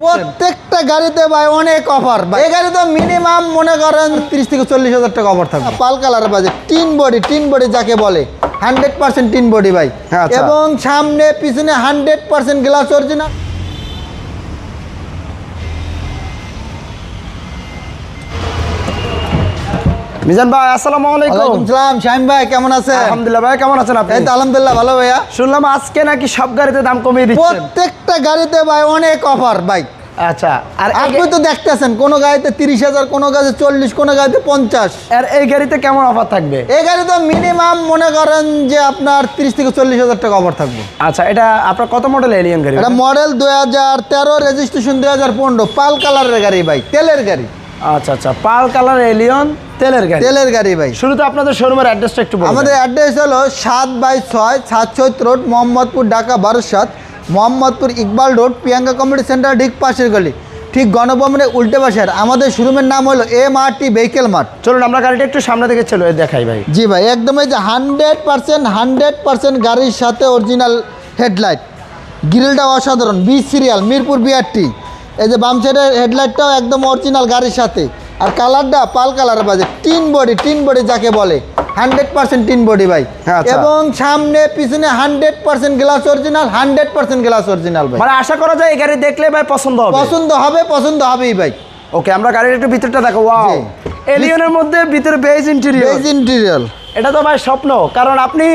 প্রত্যেকটা গাড়িতে ভাই অনেক অফার এই গাড়ি তো মিনিমাম মনে করেন তিরিশ থেকে চল্লিশ হাজার টাকা অফার থাকবে। পাল কালার বাজে টিন বডি টিন বডি যাকে বলে হান্ড্রেড পার্সেন্ট টিন বডি ভাই। আচ্ছা। এবং সামনে পিছনে hundred percent glass original Mizan ভাই আসসালামু আলাইকুম। সালাম শাহিম ভাই কেমন আছেন? আলহামদুলিল্লাহ ভাই কেমন আছেন আপনি? এই তো আলহামদুলিল্লাহ ভালো ভাইয়া। শুনলাম আজকে নাকি সব গাড়িতে দাম কমিয়ে দিচ্ছেন। প্রত্যেকটা গাড়িতে ভাই অনেক অফার ভাই। আচ্ছা আর আপনি তো দেখতেছেন কোনো গাড়িতে তিরিশ হাজার কোনো গাড়িতে চল্লিশ কোনো গাড়িতে পঞ্চাশ। আর এই গাড়িতে কেমন অফার থাকবে? এই গাড়ি তো মিনিমাম মনে করেন যে আপনার তিরিশ থেকে চল্লিশ হাজার টাকা অফার থাকবে। আচ্ছা এটা আপনার কত মডেল এলিয়ন গাড়ি? এটা মডেল দুই হাজার তেরো রেজিস্ট্রেশন দুই হাজার পনেরো পাল কালারের গাড়ি ভাই তেলের গাড়ি। আচ্ছা আচ্ছা। পাল কালার এলিয়ন তেলের গাড়ি। তেলের গাড়ি ভাই। শুরুতে আপনাদের শোরুমের অ্যাড্রেসটা একটু আমাদের অ্যাড্রেস হলো সাত বাই ছয় সাতশোত রোড মোহাম্মদপুর ঢাকা বারো সাত Mohammadpur Iqbal road Priyanka community centre ঠিক পাশের গলি। ঠিক গণভবনের উল্টে পাশের আমাদের শোরুমের নাম হলো M R T vehicle mart. চলুন আমরা গাড়িটা একটু সামনে থেকে চলো দেখাই ভাই। জি ভাই একদম এই যে হান্ড্রেড পার্সেন্ট হান্ড্রেড পার্সেন্ট গাড়ির সাথে অরিজিনাল হেডলাইট। গ্রিলটা অসাধারণ বি সিরিয়াল মিরপুর বিআরটি। এই যে বাম সাইডের হেডলাইটটাও একদম অরিজিনাল গাড়ির সাথে। আর কালারটা পাল কালার বাজে। টিন বডি টিন বডি যাকে বলে। হান্ড্রেড পার্সেন্ট টিন বডি ভাই। আচ্ছা। এবং সামনে পিছনে hundred percent glass original hundred percent glass original ভাই। মানে আশা করা যায় এই গাড়ি দেখলে ভাই পছন্দ হবে। পছন্দ হবে পছন্দ হবেই ভাই। ওকে আমরা গাড়ির একটু ভিতরটা দেখো ওয়াও এলিয়নের মধ্যে ভিতরে বেজ ইন্টেরিয়র বেজ ইন্টেরিয়াল এটা তো ভাই স্বপ্ন কারণ আপনি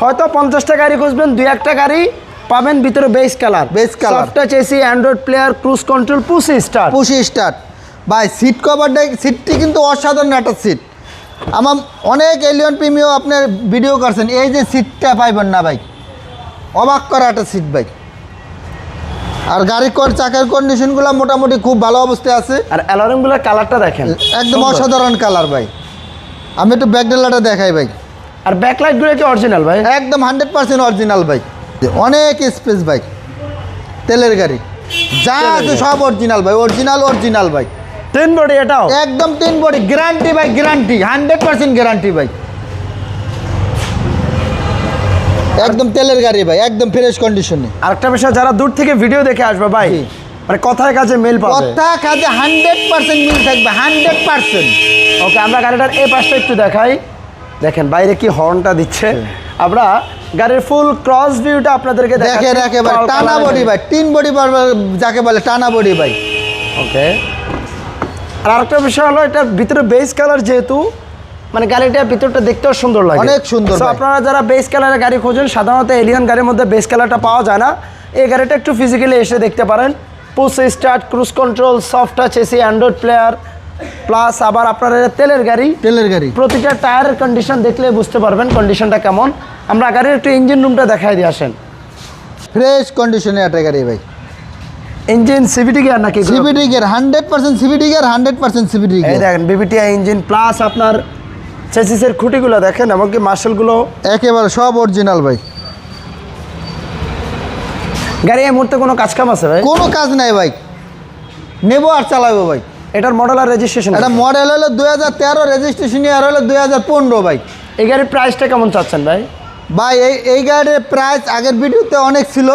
হয়তো পঞ্চাশটা গাড়ি খুঁজবেন দুই একটা গাড়ি পাবেন ভিতরে base colour Base color। Soft touch AC Android player cruise control push start push start ভাই সিট কভারটা সিটটি কিন্তু অসাধারণ একটা সিট আমার অনেক এলিয়ন প্রিমিও আপনার ভিডিও করছেন। এই যে সিটটা পাইবেন না ভাই। অবাক করা একটা সিট ভাই। আর গাড়ির কর চাকার কন্ডিশনগুলো মোটামুটি খুব ভালো অবস্থায় আছে। আর অ্যালার্মগুলোর কালারটা দেখেন। একদম অসাধারণ কালার ভাই। আমি একটু ব্যাকডেলাটা দেখাই ভাই। আর ব্যাকলাইটগুলো কি অরিজিনাল ভাই? একদম হান্ড্রেড পার্সেন্ট অরিজিনাল ভাই। অনেক স্পেস ভাই তেলের গাড়ি। যা আছে সব অরিজিনাল ভাই অরিজিনাল অরিজিনাল ভাই তিন বডি এটাও? একদম তিন বডি গ্যারান্টি ভাই গ্যারান্টি হান্ড্রেড পার্সেন্ট গ্যারান্টি ভাই একদম তেলের গাড়ি ভাই একদম ফ্রেশ কন্ডিশনে আরেকটা বিষয় যারা দূর থেকে ভিডিও দেখে আসবে ভাই মানে কথায় কাজে মেল পাবে। কথা কাজে হান্ড্রেড পার্সেন্ট মিল থাকবে হান্ড্রেড পার্সেন্ট ওকে আমরা গাড়িটার এই পাশটা একটু দেখাই। দেখেন বাইরে কি হর্নটা দিচ্ছে। আমরা গাড়ির ফুল ক্রস ভিউটা আপনাদেরকে টানা বডি ভাই তিন বডি যাকে বলে টানা বডি ভাই। ওকে আর আরেকটা বিষয় হলো এটা ভিতরে বেস কালার যেহেতু মানে গাড়িটা ভিতরটা দেখতেও সুন্দর লাগে। অনেক সুন্দর আপনারা যারা বেস কালারের গাড়ি খোঁজেন সাধারণত এলিয়ান গাড়ির মধ্যে বেস কালারটা পাওয়া যায় না। এই গাড়িটা একটু ফিজিক্যালি এসে দেখতে পারেন। Push start cruise control soft touch AC Android player plus আবার আপনার তেলের গাড়ি তেলের গাড়ি। প্রতিটা টায়ারের কন্ডিশন দেখলে বুঝতে পারবেন কন্ডিশনটা কেমন। আমরা গাড়ির একটু ইঞ্জিন রুমটা দেখাই দিয়ে আসেন। ফ্রেশ কন্ডিশনে একটা গাড়ি ভাই। ইঞ্জিন সিভিটি গিয়ার নাকি? CVT gear hundred percent CVT gear hundred percent এই গিয়ার দেখেন বিবিটিআই ইঞ্জিন প্লাস আপনার চেসিসের খুঁটিগুলো দেখেন এমনকি মার্শালগুলো একেবারে সব অরিজিনাল ভাই। গাড়ি এই মুহূর্তে কোনো কাজ কাম আছে ভাই? কোনো কাজ নাই ভাই। নেব আর চালাবো ভাই। এটার মডেল আর রেজিস্ট্রেশন এটা মডেল হলো দুই হাজার তেরো রেজিস্ট্রেশন ইয়ার হলো দুই হাজার পনেরো ভাই। এই গাড়ির প্রাইসটা কেমন চাচ্ছেন ভাই? ভাই এই এই গাড়ির প্রাইস আগের ভিডিওতে অনেক ছিল।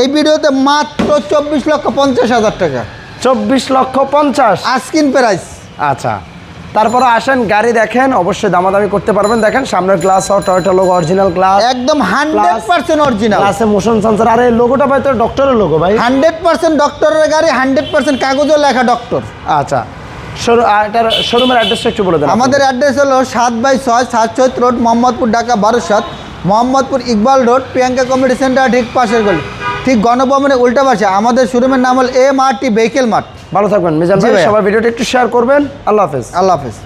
এই ভিডিওতে মাত্র চব্বিশ লক্ষ পঞ্চাশ হাজার টাকা। চব্বিশ লক্ষ পঞ্চাশ। আস্কিন প্রাইস আচ্ছা। তারপরে আসেন গাড়ি দেখেন অবশ্যই দামাদামি করতে পারবেন। দেখেন সামনের গ্লাস ও টয়টা লোগো অরিজিনাল গ্লাস একদম হান্ড্রেড পার্সেন্ট অরিজিনাল গ্লাসে মোশন সেন্সর আর এই লোগোটা ভাই তো ডক্টরের লোগো ভাই। হান্ড্রেড পার্সেন্ট ডক্টরের গাড়ি হান্ড্রেড পার্সেন্ট কাগজও লেখা ডক্টর আচ্ছা। এটার শোরুমের অ্যাড্রেসটা একটু বলে দেন আমাদের অ্যাড্রেস হলো সাত বাই ছয় সাতচৈত রোড মোহাম্মদপুর ঢাকা বারো সাত Mohammadpur Iqbal road Priyanka community centre ঠিক পাশের গলি। ঠিক গণভবনের উল্টা পাশে। আমাদের শোরুমের নাম হল M R T vehicle mart. ভালো থাকবেন। মিজান ভাই সবার ভিডিওটা একটু শেয়ার করবেন। আল্লাহ হাফেজ। আল্লাহ হাফেজ।